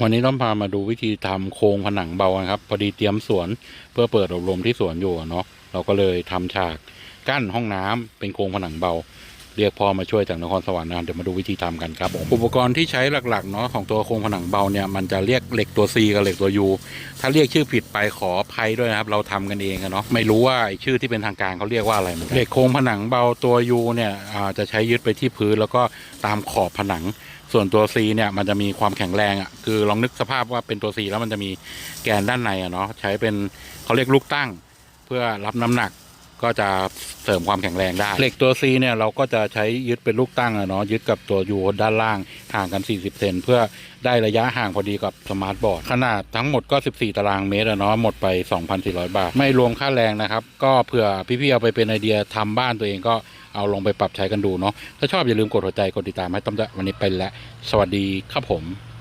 วันนี้ต้องพามาดูวิธีทำโครงผนังเบากันครับ พอดีเตรียมสวนเพื่อเปิดอบรมที่สวนอยู่เนาะเราก็เลยทำฉากกั้นห้องน้ำเป็นโครงผนังเบา เรียกพ่อมาช่วยจากนครสวรรค์นะเดี๋ยวมาดูวิธีทำกันครับผมอุปกรณ์ที่ใช้หลักๆเนาะของตัวโครงผนังเบาเนี่ยมันจะเรียกเหล็กตัว C กับเหล็กตัว U ถ้าเรียกชื่อผิดไปขออภัยด้วยนะครับเราทำกันเองเนาะไม่รู้ว่าชื่อที่เป็นทางการเขาเรียกว่าอะไรเหมือนกันเหล็กโครงผนังเบาตัว U เนี่ยจะใช้ยึดไปที่พื้นแล้วก็ตามขอบผนังส่วนตัว C เนี่ยมันจะมีความแข็งแรงอะคือลองนึกสภาพว่าเป็นตัว C แล้วมันจะมีแกนด้านในอะเนาะใช้เป็นเขาเรียกลูกตั้ง เพื่อรับน้ำหนัก ก็จะเสริมความแข็งแรงได้ เหล็กตัว C เนี่ยเราก็จะใช้ยึดเป็นลูกตั้งอะเนาะยึดกับตัว U ด้านล่างห่างกัน 40 เซนเพื่อได้ระยะห่างพอดีกับสมาร์ทบอร์ด ขนาดทั้งหมดก็ 14 ตารางเมตรอะเนาะหมดไป 2,400 บาท ไม่รวมค่าแรงนะครับ ก็เผื่อพี่ๆเอาไปเป็นไอเดียทำบ้านตัวเองก็เอาลองไปปรับใช้กันดูเนาะถ้าชอบอย่าลืมกดหัวใจกดติดตามให้ต้อมด้วยวันนี้ไปแล้วสวัสดีครับผม